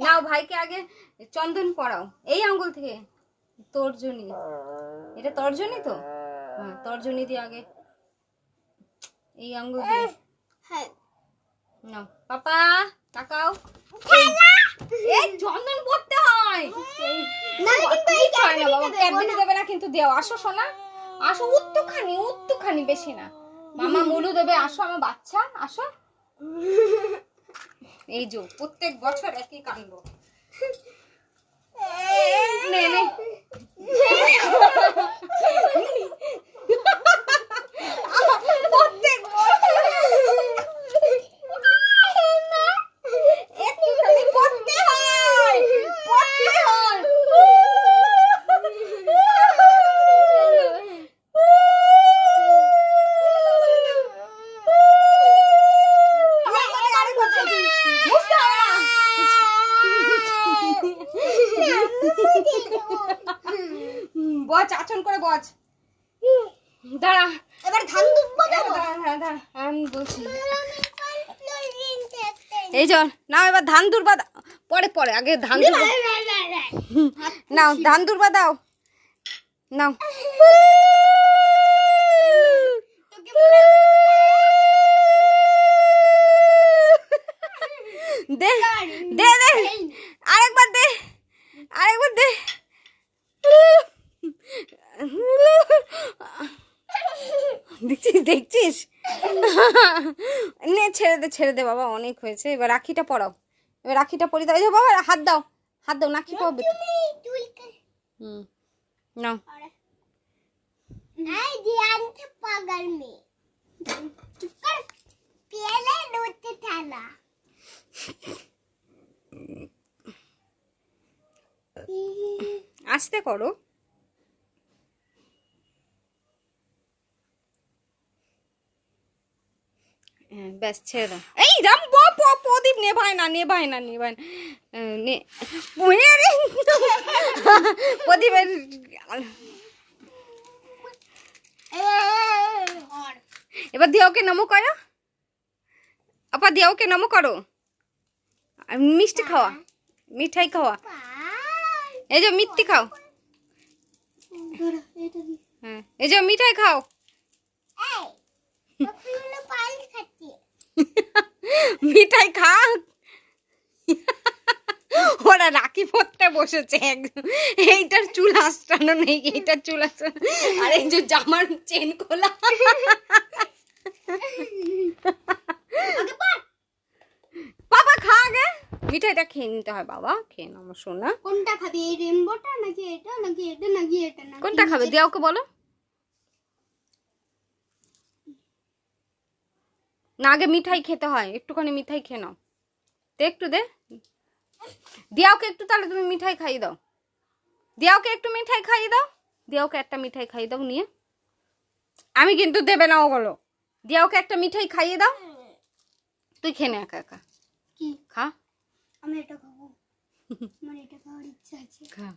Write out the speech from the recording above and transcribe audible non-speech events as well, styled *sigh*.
নাও ভাইকে আগে চন্দন পরাও। এই আঙ্গুল থেকে। তর্জনী। এটা তর্জনী তো? হ্যাঁ তর্জনী দিয়ে আগে এই আঙ্গুল দিয়ে। হ্যাঁ। নাও পাপা তাকাও। এই চন্দন পড়তে হয়। না কিন্তু এই না বাবা দেবে না কিন্তু দেও। আসো সোনা। আসো উত্তুখানি উত্তুখানি বেশি না। মামা মুলু দেবে আসো আমার বাচ্চা আসো। এই যে প্রত্যেক বছর একই কাণ্ড *laughs* নে নে প্রত্যেক বছর একটুখানি পড়তে হয় পড়তে হয় বুঝতে হবে না বচ আচন করে বচ দাঁড়া। এবার ধান দুব্বো দেবো। দাঁড়া দাঁড়া দাঁড়া আমি বলছি। এই জন নাও এবার ধান দুর্বা দাও পরে পরে আগে ধান দুর্বা নাও ধান দুর্বা দাও। নাও। দে দে দে। আরেকবার দে আরেকবার দে। দেখছিস দেখছিস? নে ছেড়ে দে ছেড়ে দে বাবা অনেক হয়েছে। এবার রাখিটা পড়াও এবার রাখিটা পরি দাও। বাবা হাত দাও হাত দাও নাকি পাবে হুম নাও। নাই দিয়ান কে পাগল মে চুপ আসতে করো। হ্যাঁ, ব্যাস ছেড়ে দাও। এই রাম ব প্রদীপ নেভায় না নেভায় না নেভায় না প্রদীপের এবার দিয়াওকে নমো করো? আপা দিয়াওকে নমো করো? মিষ্টি খাওয়া। মিঠাই খাওয়া। এই যে মিষ্টি খাও। হ্যাঁ এই যে মিঠাই খাও। মিঠাই খা ওরা রাখি পরতে বসেছে এইটার চুল নেই এইটার চুল আর এই যে জামার চেন খোলা। বাবা খা আগে। মিঠাইটা খেয়ে নিতে হয় বাবা। খেয়ে নাও আমার সোনা। কোনটা খাবি? এই রেমবোটা নাকি এটা নাকি এটা নাকি এটা কোনটা খাবে? দিয়ে ওকে বলো। না আগে মিঠাই খেতে হয় একটুখানি মিঠাই খেয়ে নাও। দে একটু দে। দিয়াওকে একটু তাহলে তুমি মিঠাই খাইয়ে দাও। দিয়াওকে একটু মিঠাই খাইয়ে দাও। দিয়াওকে একটা মিঠাই খাইয়ে দাও নিয়ে। আমি কিন্তু দেবে না ওগুলো। দিয়াওকে একটা মিঠাই খাইয়ে দাও। তুই খেয়ে নে একা একা। কি? খা। আমি এটা খাব। *laughs* আমার এটা খাওয়ার ইচ্ছা আছে। খা।